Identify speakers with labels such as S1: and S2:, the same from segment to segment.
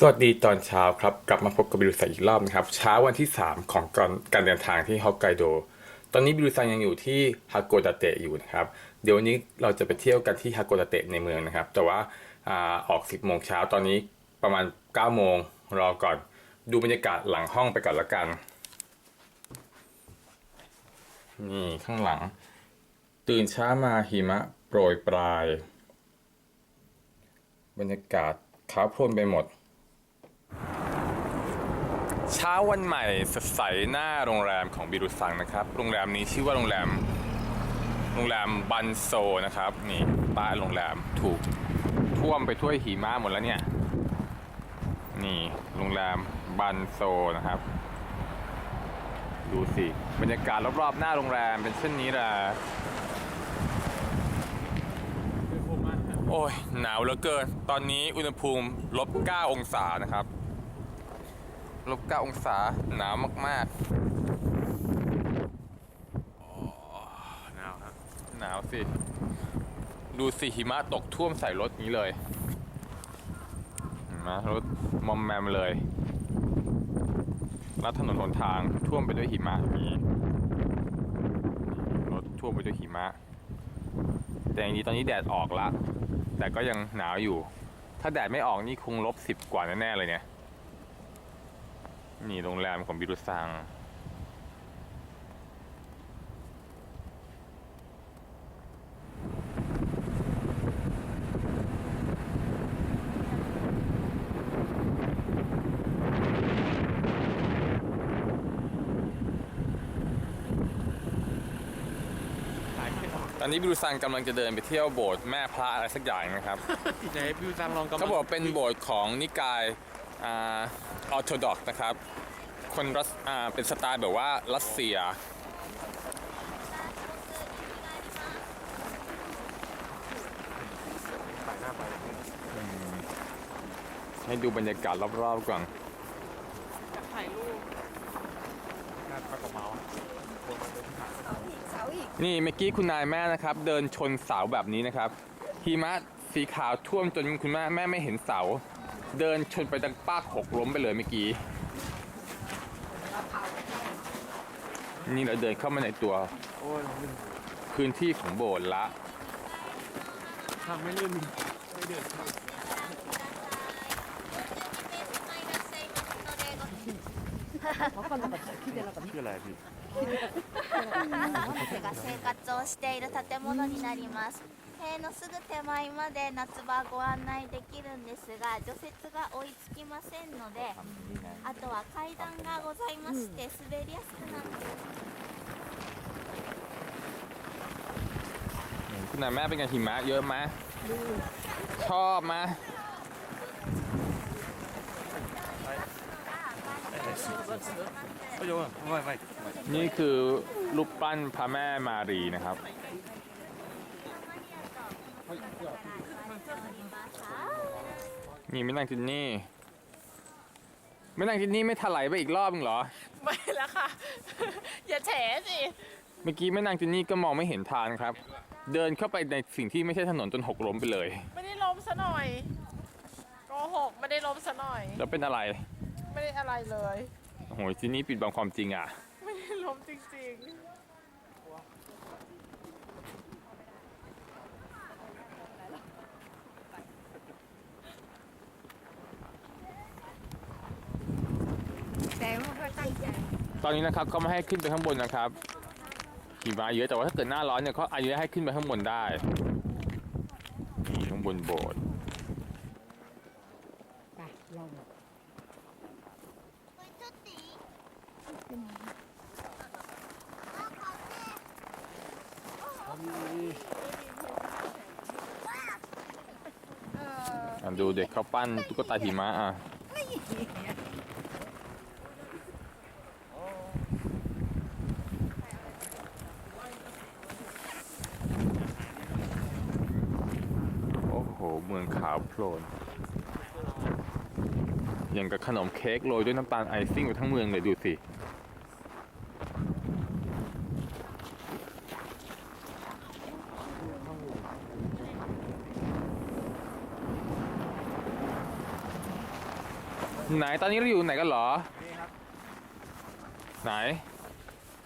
S1: สวัสดีตอนเช้าครับ กลับมาพบกับบิรุสัยอีกรอบนะครับ เช้าวันที่ 3 ของการการเดินทางที่ฮอกไกโด ตอนนี้บิรุซังยังอยู่ที่ฮาโกดาเตะอยู่นะครับ เดี๋ยววันนี้เราจะไปเที่ยวกันที่ฮาโกดาเตะในเมืองนะครับ แต่ว่าอาออก 10 โมงเช้าตอนนี้ประมาณ 9 โมงรอก่อน ดูบรรยากาศหลังห้องไปก่อนละกัน นี่ข้างหลัง ตื่นเช้ามาหิมะโปรยปลาย บรรยากาศขาวโพลนไปหมด เช้าวันใหม่สดใสหน้าโรงแรมของบิรุซังนะครับ โรงแรมนี้ชื่อว่าโรงแรม โรงแรมบันโซนะครับ นี่ป้าโรงแรมถูกท่วมไปทั่วหิมะหมดแล้วเนี่ย นี่โรงแรมบันโซนะครับ ดูสิ บรรยากาศรอบๆหน้าโรงแรมเป็นเช่นนี้แหละโอ้ยหนาวเหลือเกิน ตอนนี้อุณหภูมิลบ 9 องศานะครับ ลบ9องศาหนาวมาก
S2: หนาวครับ
S1: ๆหนาวสิ ดูสิหิมะตกท่วมใส่รถนี้เลยเห็นไหมรถมอมแมมเลย แล้วถนนหนทางท่วมไปด้วยหิมะอย่างนี้รถท่วมไปด้วยหิมะ แต่อย่างนี้ตอนนี้แดดออกละ แต่ก็ยังหนาวอยู่ ถ้าแดดไม่ออกนี่คงลบสิบกว่าแน่ๆเลยเนี่ย นี่โรงแรมของบิรุซัง ตอนนี้บิรุซังกำลังจะเดินไปเที่ยวโบสถ์แม่พระอะไรสักอย่างนะครับ
S2: ที่ไหนพี่ซังลองกำลัง
S1: เขาบอกเป็นโบสถ์ของนิกายอ อร์โธดอกนะครับ คนรัสอ่าเป็นสไตล์แบบว่ารัสเซีย
S2: ถ่ายหน้าไป
S1: ให้ดูบรรยากาศรอบๆก่อน
S3: ถ่ายรูป
S2: หน้าปากกระเมาคนมาเดินผ่าน
S3: เสาอีกเสาอีก
S1: นี่เมื่อกี้คุณนายแม่นะครับ เดินชนเสาแบบนี้นะครับหิมะสีขาวท่วมจนคุณแม่แม่ไม่เห็นเสา เดินชนไปดังป้ากหกล้มไปเลยเมื่อกี้ นี่เราเดินเข้ามาในตัว
S2: โอ้ยลื่น
S1: พื้นที่ของโบสถ์ละ
S2: ทางไม่ลื่นไม่เดือด
S3: 分かんなかった聞いてなかっ
S2: คืออะไรพี่
S4: 私が生活をしている建物になります 塀のすぐ手前まで夏場ご案内できるんですが除雪が追いつきませんのであとは階段がございまして滑りやすくなっています
S1: คุณนายแม่เป็นไงหิมะเยอะไหมชอบไหม
S2: โอ้ยโอ้ยไม่ไม่
S1: นี่คือรูปปั้นพระแม่มารีนะครับ นี่ไม่นั่งจินนี่ ไม่นั่งจินนี่ไม่ถลายไปอีกรอบนึงเหรอ
S3: ไม่แล้วค่ะ อย่าแฉสิ
S1: เมื่อกี้แม่นางจินนี่ก็มองไม่เห็นทางครับ เดินเข้าไปในสิ่งที่ไม่ใช่ถนนจนหกล้มไปเลย
S3: ไม่ได้ล้มซะหน่อยโกหกไม่ได้ล้มซะหน่อย
S1: แล้วเป็นอะไร
S3: ไม่ได้อะไรเลย
S1: โอ้โหจินนี่ปิดบังความจริงอะ
S3: ไม่ได้ล้มจริง
S1: ตอนนี้นะครับเขาไม่ให้ขึ้นไปข้างบนนะครับหิมะเยอะแต่ว่าถ้าเกิดหน้าร้อนเนี่ยเขาอนุญาตให้ขึ้นไปข้างบนได้นี่ข้างบนโบสถ์อะดูเด็กเขาปั้นตุ๊กตาหิมะอะโอ้โห เมืองขาวโพ ลน อย่างกับขนมเค้กโรยด้วยน้ำตาลไอซิ่งไปทั้งเมืองเลยดูสิไหนตอนนี้เราอยู่ไหนกันเหรอ
S2: นี่ครับ
S1: ไหน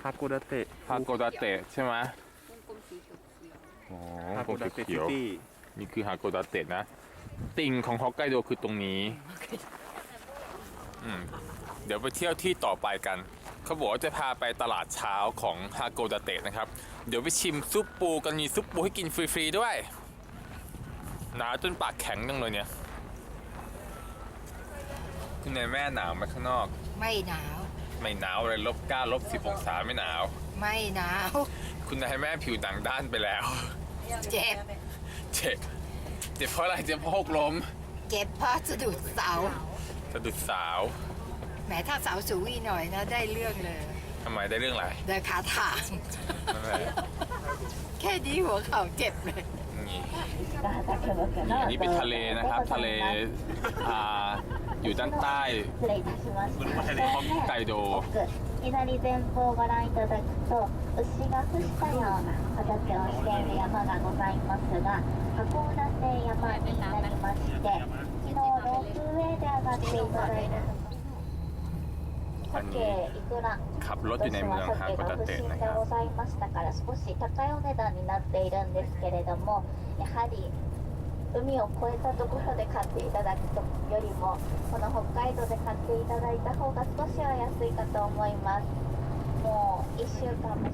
S2: ฮาโกดาเตะ
S1: ฮาโกดาเตะใช่ไหม
S5: กลมสีเขียว
S1: อ๋อ
S2: ฮาโกดาเตะ
S1: เขี
S2: ซิ
S1: ยว
S2: ตี้
S1: ๆนี่คือฮาโกดาเตะนะ ติ่งของฮอกไกโดคือตรงนี้อืมเดี๋ยวไปเที่ยวที่ต่อไปกัน เขาบอกว่าจะพาไปตลาดเช้าของฮาโกดาเตะนะครับ เดี๋ยวไปชิมซุปปูกันมีซุปปูให้กินฟรีๆด้วยหนาวจนปากแข็งจังเลยเนี่ย คุณนายแม่หนาวไหมข้างนอก
S5: ไม่หนาว
S1: ไม่หนาวเลยลบเก้าลบสิบองศาไม่หนาว
S5: ไม่หนาว
S1: คุณนายแม่ผิวหนังด้านไปแล้ว
S5: เจ็บ
S1: เจ็บ เจ็บเพราะอะไรเจ็บเพราะหกล้ม
S5: เจ็บเพราะสะดุดเสา
S1: สะดุดเสา
S5: แหมถ้าเสาสูงอีหน่อยนะได้เรื่องเลย
S1: ทำไมได้เรื่องอะไร
S5: ได้ขาถ่
S1: น
S5: แค่นี้หัวเข่าเจ็บเลย
S1: นอันนี้เป็นทะเลนะครับ ทะเลออยู่ด้านใต้ ไกโด
S4: 左前方をご覧いただくと牛が伏したような形をしている山がございますが函館山になりまして昨日ロープウェイで上がっていただいた鮭いくら
S1: ขับรถอยู่ในเมืองฮาโกดาเตะ
S4: 不
S1: นะ
S4: 審
S1: ค
S4: で
S1: รับ
S4: 海を越えたところで買っていただくとよりもこの北海道で買っていただいた方が少しは安いかと思いますもう1週間も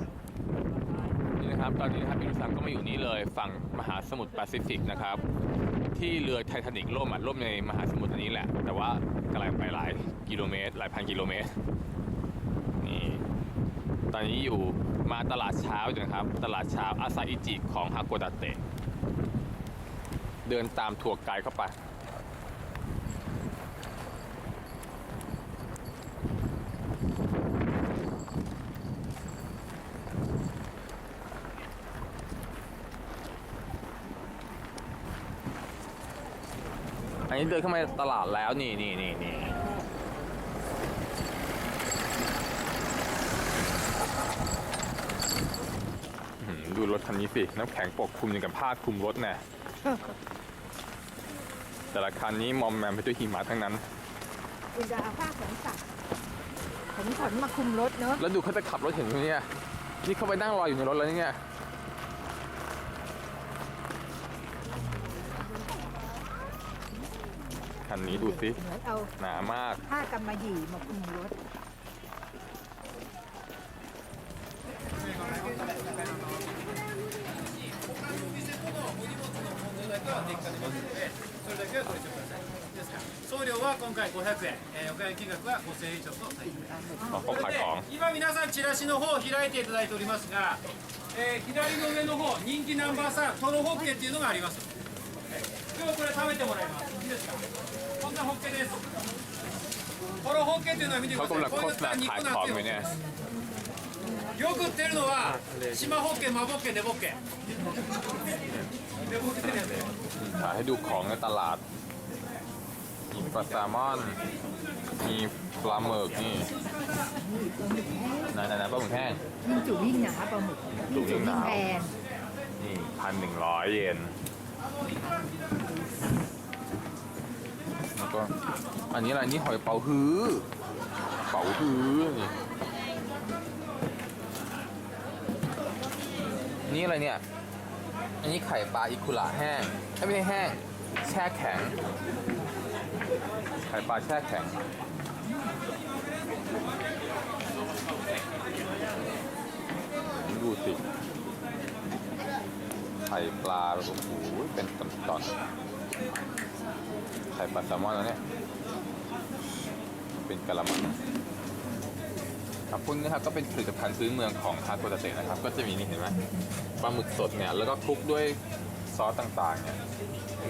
S1: นี่นะครับ ตอนนี้นะครับพี่ลุซังก็มาอยู่นี่เลยฝั่งมหาสมุทรแปซิฟิกนะครับ ที่เรือไททานิกล่มอ่ะล่มในมหาสมุทรอันนี้แหละ แต่ว่ากำลังไปหลายกิโลเมตร หลายพันกิโลเมตร นี่ ตอนนี้อยู่มาตลาดเช้าอยู่นะครับ ตลาดเช้าอาซาอิจิของฮาโกดาเตะ เดินตามทัวไกด์เข้าไป อันนี้เดินเข้ามาตลาดแล้วนี่นี่นี่นี่ดูรถคันนี้สิ น้ำแข็งปกคลุมอย่างกับผ้าคลุมรถแน่ แต่ละคันนี้มอมแมมไปด้วยหิมะทั้งนั้น
S5: คุณจะเอาผ้าขนสัตว์ขนขนมาคุมรถเนอะ
S1: แล้วดูเขาจะขับรถเห็นไหมเนี่ย นี่เขาไปนั่งรออยู่ในรถแล้วเนี่ย คันนี้ดูสิ
S5: เหมือนเอา
S1: หนามาก
S5: ผ้ากำมะหยี่มาคุมรถ
S6: 今皆さんチラシの方を開いていただいておりますが、えー、左の上の方人気ナンバー3トロホッケっていうのがあります、今日これ食べてもらいます。いいですか？こんなホッケです。トロホッケっていうのは見てください。こったなんよく売ってるのは島ホッケマホッケボッケ。デボッケ
S1: ขายให้ดูของในตลาดอิมปลาแซลมอน มีปลาหมึกนี่ไหนไหนไหนปลาหมึกแห้ง
S5: ยิ่งจุยิ่งหนาปลาหมึกยิ่งจุยิ่งแพง
S1: นี่พันหนึ่งร้อยเยนแล้วก็อันนี้อะไรนี่หอยเป๋าฮื้อเป๋าฮื้อนี่นี่อะไรเนี่ย อันนี้ไข่ปลาอิคุระแห้งเอ้ยไม่ใช่แห้ง แช่แข็ง ไข่ปลาแช่แข็ง ดูสิ ไข่ปลา โอ้โห เป็นตอนไข่ปลาแซลมอนแล้วเนี่ย เป็นกะละมังครับพวกนี้นะครับก็เป็นผลิตภัณฑ์พื้นเมืองของฮาโกดาเตะนะครับ ก็จะมีนี่เห็นไหมปลาหมึกสดเนี่ย แล้วก็คลุกด้วยซอสต่างๆเนี่ย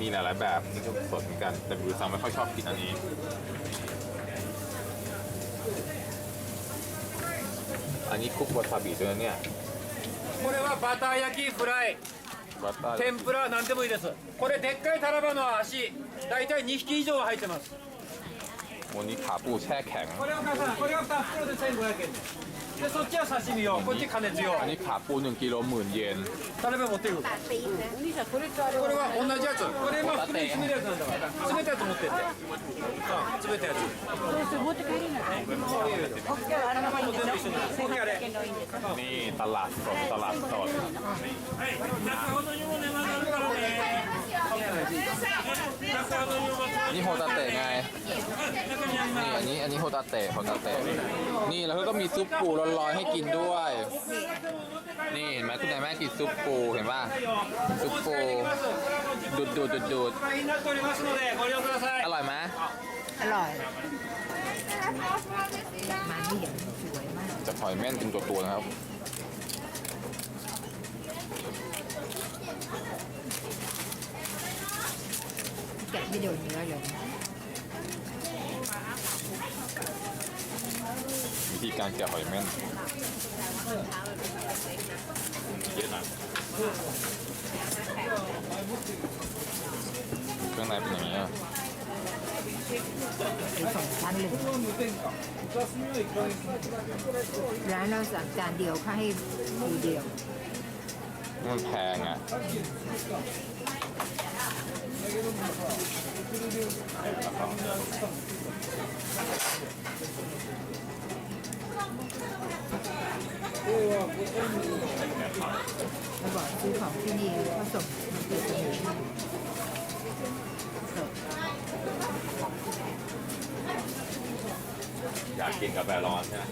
S1: มีหลายๆแบบนี่ก็สดเหมือนกัน แต่บิวซังไม่ค่อยชอบกินอันนี้ อันนี้คลุกวาซาบิด้วยนะเนี่ย
S6: これはバター焼きフライ
S1: บัตเตอร์
S6: 天ぷらなんでもいいですこれでっかいタラバの足大体2匹以上入ってます
S1: วันนี้ขาปูแช่แข็ง
S6: これお母さんこれが2袋で1500円ででそっちは刺身用こっち加熱用
S1: อันนี้ขาปู1กิโลหมื่นเยน
S6: タレ目持ってくるこれは同じやつこれも袋に詰めるやつなんだから詰めたやつ持ってってうん詰めたやつあれ
S1: นี่ตลาดสดตลาดสด นี่โฮตาเตะไง นี่อันนี้อันนี้โฮตาเตะโฮตาเตะ นี่แล้วก็มีซุปปูร้อนๆให้กินด้วย นี่เห็นไหมคุณแม่กินซุปปูเห็นป่ะ ซุปปู ดูดดูดดูดอร่อยไหม
S5: อร่อยมานี่ย
S1: จะหอยแม่นเป็นตัวตัวนะครับ
S5: แกะไม่โดนเนื้อเลย
S1: วิธีการแกะหอยแม่นเยอะหน่อยเครื่องในเป็นอย่างนี้อะ
S5: หรือสองชั้นเลยร้านเราสั่งจานเดียวเขาให้มือเดียว
S1: มันแพงอะ
S5: เราบอกซื้อของที่นี่เขาส่งมาเปิดเผยสด
S1: อยากกินกาแฟร้อนใช่ไหม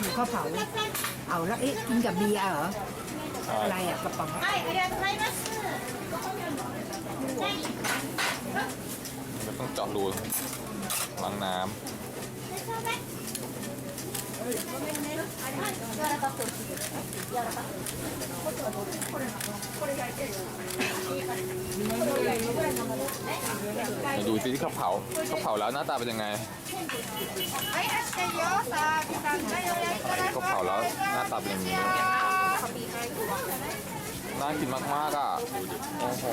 S5: หมูข้าวเผา เอาแล้วเอ๊ะกินกับเบียร์เหรอ อะไรอะกระป๋อง
S4: อะ
S1: มันต้องเจาะรู ล้างน้ำ
S4: ไห
S1: ดูสิที่เขาเผาเขาเผาแล้วหน้าตาเป็นยังไงเขาเผาแล้วหน้าตาเป็นยังไงน่ากินมากๆอะโอ้โห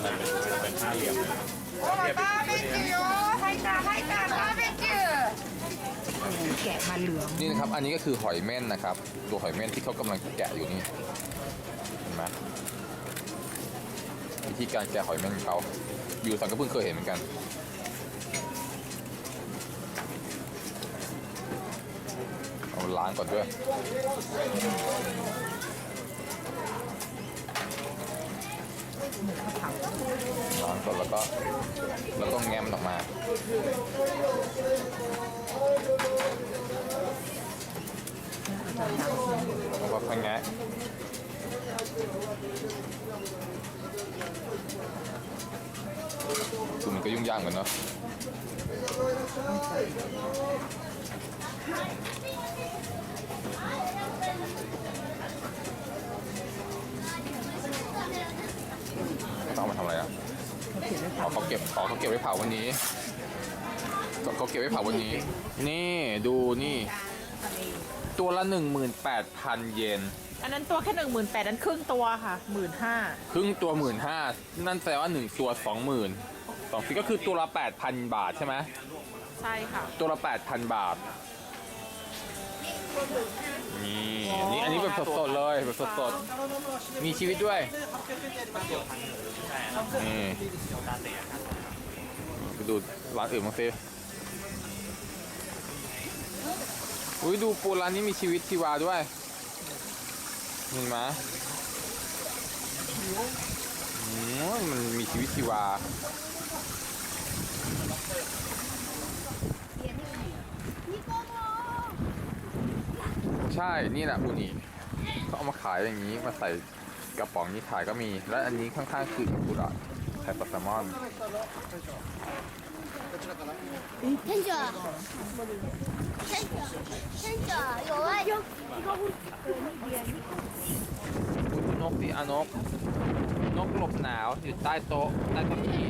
S5: เป
S2: ็นเป็น
S1: ผ้าเหลี่ยมเลย
S5: แกะมาเหลือง
S1: นี่นะครับ อันนี้ก็คือหอยเม่นนะครับ ตัวหอยเม่นที่เขากำลังแกะอยู่นี่ เห็นไหมวิธีการแกะหอยเม่นของเขาอยู่สังก็เพิ่งเคยเห็นเหมือนกันเอาล้างก่อนด้วย
S5: หมูข้าวเผา
S1: ล้างก่อนแล้วก็แล้วก็แง้มออกมาแล้วก็ค่อยแงะคือมันก็ยุ่งยากเหมือนเนาะ ต้องเอามาทำอะไรอะ
S5: เขาเขียนไว้
S1: อ๋อเขาเก็บอ๋อเขาเก็บไว้เผาวันนี้เขาเขาเก็บไว้เผาวันนี้ นี่ดูนี่ ตัวละ 18,000 เยน
S3: อันนั้นตัวแค่หนึ่งหมื่นแปดนั้นครึ่งตัวค่ะหมื่นห้า
S1: ครึ่งตัว 1 5ื่นนั่นแปลว่า 1 ตัว 20,000สองฟีก็คือตัวละ 8,000 บาทใช่ไหม
S3: ใช่ค่ะ
S1: ตัวละ 8,000 บาท นี่อันนี้อันนี้แบบสดๆเลยแบบสดๆมีชีวิตด้วยนี่ไปดูร้านอื่นบ้างสิอุ้ยดูปูร้านนี้มีชีวิตชีวาด้วยเห็นไหมอืมมันมีชีวิตชีวา ใช่ นี่แหละอูนิเขาเอามาขายอย่างนี้ มาใส่กระป๋องนี้ขายก็มี และอันนี้ข้างๆคืออิคุระไข่ปลาแซลมอน
S4: 店長店長店長弱いよ
S1: คุณนกสิอานก นกหลบหนาวอยู่ใต้โต๊ะใต้เก้าอี้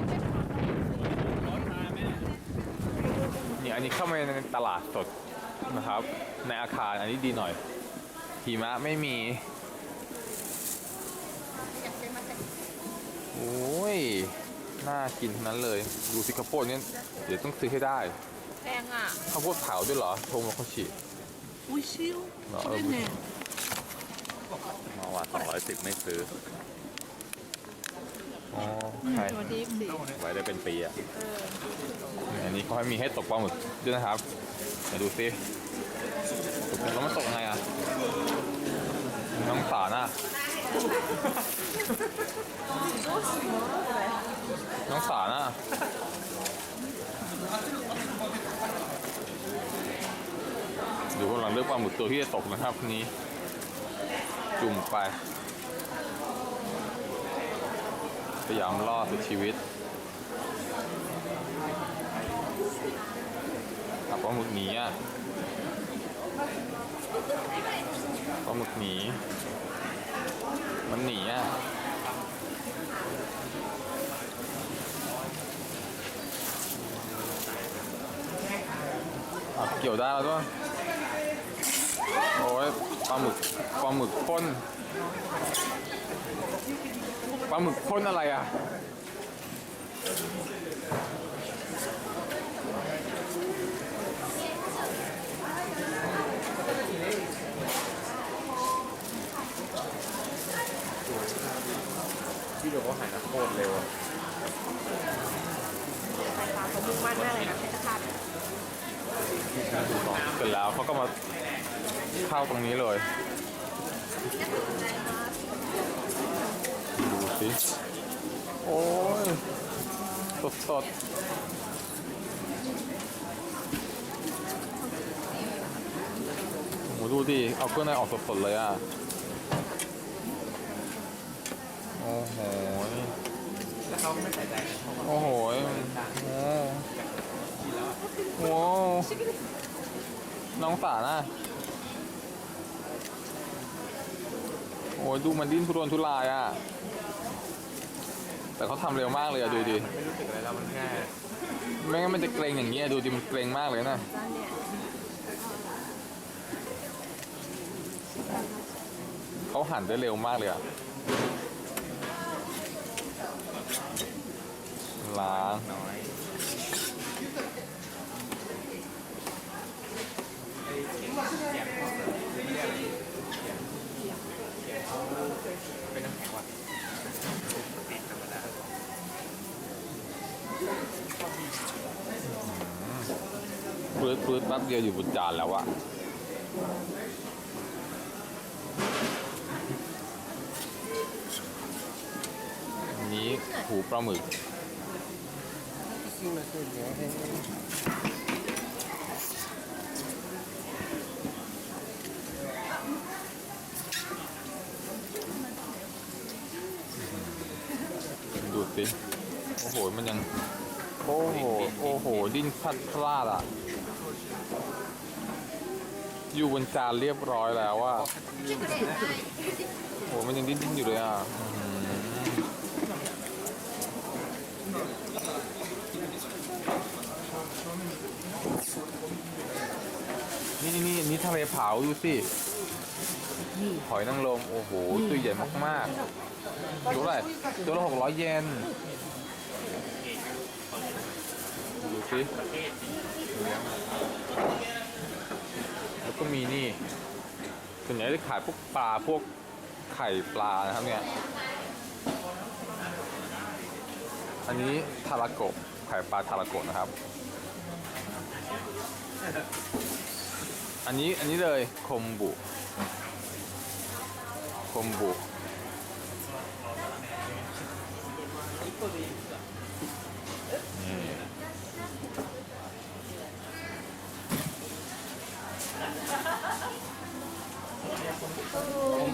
S1: นี่อันนี้เข้ามาในตลาดสด นะครับ ในอาคารอันนี้ดีหน่อยหิมะไม่มีโอ้ย น่ากินทั้นั้นเลย ดูสิข้าวโพดเนี่ยเดี๋ยวต้องซื้อให้ได้
S3: แพงอะ
S1: ข้าวโพดเผาด้วยเหรอทงมาเขาฉี
S5: อุ้ยชิว
S1: เนาะเออมาว่าสองร้อยสิบไม่ซื้ออ๋อใช่ไว้ได้เป็นปีอะอันนี้เขาให้มีให้ตกปลาหมึกด้วยนะครับ เดี๋ยวดูสิตกแล้วมันตกไงอะน้องสารอะ น้องสารอะเดี๋ยวกำลังเลือกปลาหมึกตัวที่จะตกนะครับนี้ จุ่มไปพยายามรอสุดชีวิตเอาป ลาหมึกหนีอะปลาหมึกหนี มันหนีอะเกี่ยวได้แล้วด้วยโอ้ยปลาหมึกปลาหมึกพ่นปลาหมึกพ่นอะไรอะ
S2: พี่ดูเขาหันโคตรเร็วอะ
S5: สายตาเขามุ่งมั่นมากเลยนะเพชรฆาต
S1: เสร็จแล้วเขาก็มาเข้าตรงนี้เลย ดูสิ โอ้ย สดสดโอ้โหดูดิ เอาเครื่องในออกสดสดๆเลยอะ โอ้โห
S2: แล้ว เขาไม่ใส่ใจนะเขา
S1: โอ้โหโอ้โหน้องสารน่ะโอ้ยดูมันดิ้นทุรนทุรายอะ แต่เขาทำเร็วมากเลยอะดูดิ
S2: ไม่รู้สึกอะไรแล้วมันแค่
S1: ไม่งั้นมันจะเกรงอย่างนี้อะดูดิมันเกรงมากเลยนะเขาหั่นได้เร็วมากเลยอะ ล้าง
S2: น้อยเขียนเขียนเขาไม่เรียกอะไรเขียนเขียนเขียนเขาเป็นน้ำแข็งว่ะติดธรรมดา
S1: ปืดปืดแป๊บเดียวอยู่บนจานแล้วอะอันนี้หูปลาหมึก ดูสิ โอ้โห มันยัง โอ้โห โอ้โห ดิ้นพลัดพลาดอะ อยู่บนจานเรียบร้อยแล้วอะโอ้โห มันยังดิ้นดิ้นอยู่เลยอะอื้อหือ นี่นี่นี่นี่ทะเลเผาดูสิหอยนางรมโอ้โหตัวใหญ่มากๆตัวอะไรตัวละหกร้อยเยนดูสิแล้วก็มีนี่ส่วนใหญ่จะขายพวกปลาพวกไข่ปลานะครับเนี่ย อันนี้ทาราโกะไข่ปลาทาราโกะนะครับ อันนี้อันนี้เลยคมบุคมบุ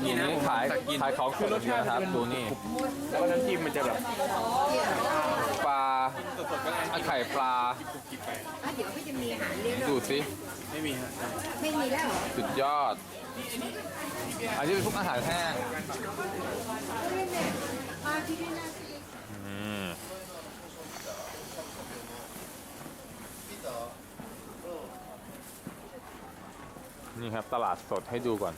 S2: นี่นะ
S1: นี่ขายขายของสดอย่างเดียวนะครับดูนี่
S2: แล้วก็น้ำจิ้มมันจะแบบ
S1: ปลา
S2: สดๆก็ได้
S1: ไข่ปลา
S2: กินไป
S5: อะเดี๋ยวก็จะมีอาหารเลี้ยง
S1: ดูสิ
S2: ไม่มีฮะ
S5: ไม่มีแล้วเหรอ
S1: สุดยอด อันนี้เป็นพวกอาหารแห้งอืมนี่ครับตลาดสดให้ดูก่อน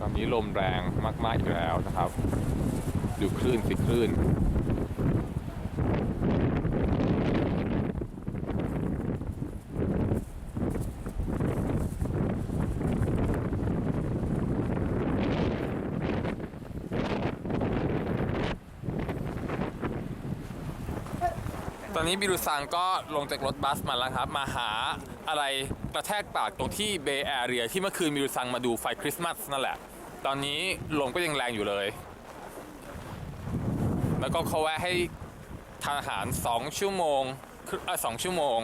S1: ตอนนี้ลมแรงมากๆอีกแล้วนะครับ ดูคลื่นสิคลื่นตอนนี้บิรุซังก็ลงจากรถบัสมาแล้วครับ มาหาอะไร กระแทกปากตรงที่เบย์แอเรียที่เมื่อคืนบิรุซังมาดูไฟคริสต์มาสนั่นแหละ ตอนนี้ลมก็ยังแรงอยู่เลย แล้วก็เขาแวะให้ทานอาหาร 2 ชั่วโมงคือเอ่อสองชั่วโมง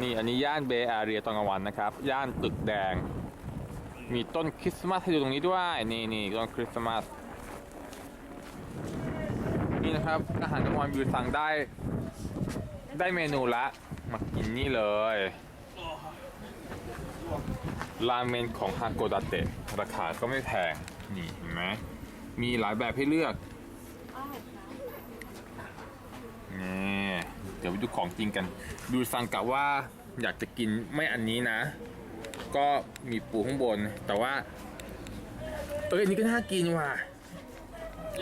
S1: นี่อันนี้ย่านเบย์แอเรียตอนกลางวันนะครับ ย่านตึกแดง มีต้นคริสต์มาสให้ดูตรงนี้ด้วย นี่นี่ต้นคริสต์มาสนี่นะครับอาหารกลางวันบิวสั่งได้ได้เมนูละ มากินนี่เลยราเมนของฮาโกดาเตะราคาก็ไม่แพง นี่เห็นไหมมีหลายแบบให้เลือกนี่เดี๋ยวไปดูของจริงกันบิวสั่งกะว่าอยากจะกินไม่อันนี้นะ ก็มีปูข้างบน แต่ว่า เอ้ยนนี้ก็น่ากินว่ะ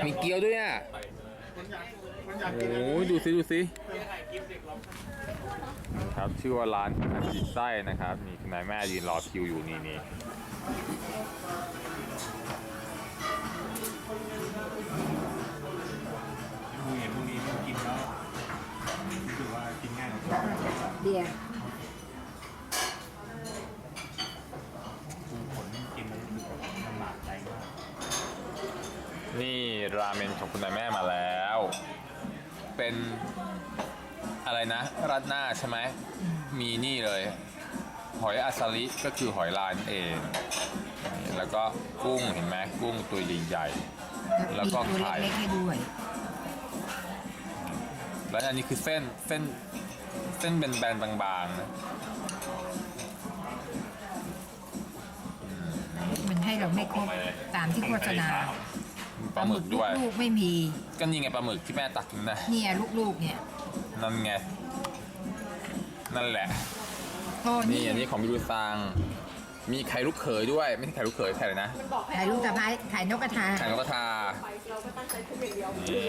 S1: มีเกี๊ยวด้วยอะโอ้ยดูสิ ดูสิ ครับ ชื่อว่าร้านอาจิไส้นะครับนี่คุณนายแม่ยืนรอคิวอยู่นี่นี่
S2: ดูเห็นพวกนี้มันกินแล้วรู้สึกว่ากินง่ายกว่า
S5: เดียว
S2: ปูผลกินแล้วรู้สึกว่าลำบากใจมาก
S1: นี่ราเมนของคุณนายแม่มาแล้ว เป็น อะไรนะราดหน้าใช่ไหมมีนี่เลย หอยอาซาลิก็คือหอยลายนั่นเองนี่แล้วก็กุ้งเห็นไหมกุ้งตัวใหญ่ๆแล้วก็
S5: มีตัว
S1: ไข่
S5: เล็กๆให้ด้วย
S1: แล้วอันนี้คือเส้นเส้นเส้นเป็นแบนๆบางๆนะ
S5: มันให้เราไม่ครบตามที่โฆษณา
S1: มีปลาหมึกด้วย
S5: ลูกๆไม่มี
S1: ก็นี่ไงปลาหมึกที่แม่ตักกินนะ
S5: เนี่ยลูกๆเนี่ย
S1: นั่นไง นั่นแหละ
S5: โอ้
S1: นี่
S5: นี่
S1: อันนี้ของบิวซัง มีไข่ลูกเขยด้วย ไม่ใช่ไข่ลูกเขยไข่เลยนะ
S5: ถ่ายลูกสะพ้ายถ่ายนกกระทา
S1: ไข่นกกระทา นี่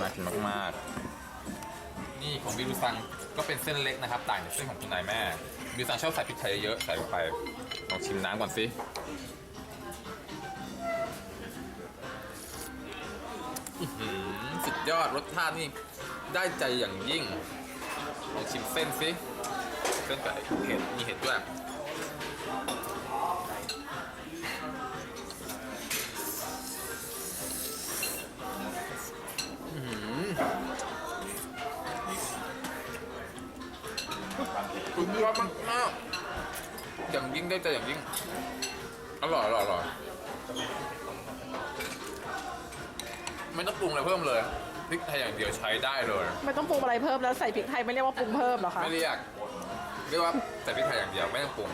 S1: น่ากินมากๆ นี่ของบิวซังก็เป็นเส้นเล็กนะครับ ต่างจากเส้นของคุณนายแม่บิวซังชอบใส่พริกไทยเยอะๆใส่ลงไปลองชิมน้ำก่อนสิ อื้อหือสุดยอดรสชาตินี่ได้ใจอย่างยิ่งลองชิมเส้นสิเส้นไกับเห็ดมีเห็ดด้วยอื้อหือสุดยอดมากมากๆอย่างยิ่งได้ใจอย่างยิ่งอร่อยอร่อยอร่อย ไม่ต้องปรุงอะไรเพิ่มเลยพริกไทยอย่างเดียวใช้ได้เลย
S3: ไม่ต้องปรุงอะไรเพิ่มแล้วใส่พริกไทยไม่เรียกว่าปรุงเพิ่มเหรอคะ
S1: ไม่เรียกเรียกว่าใส่พริกไทยอย่างเดียวไม่ต้องปรุง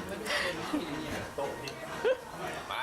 S1: มา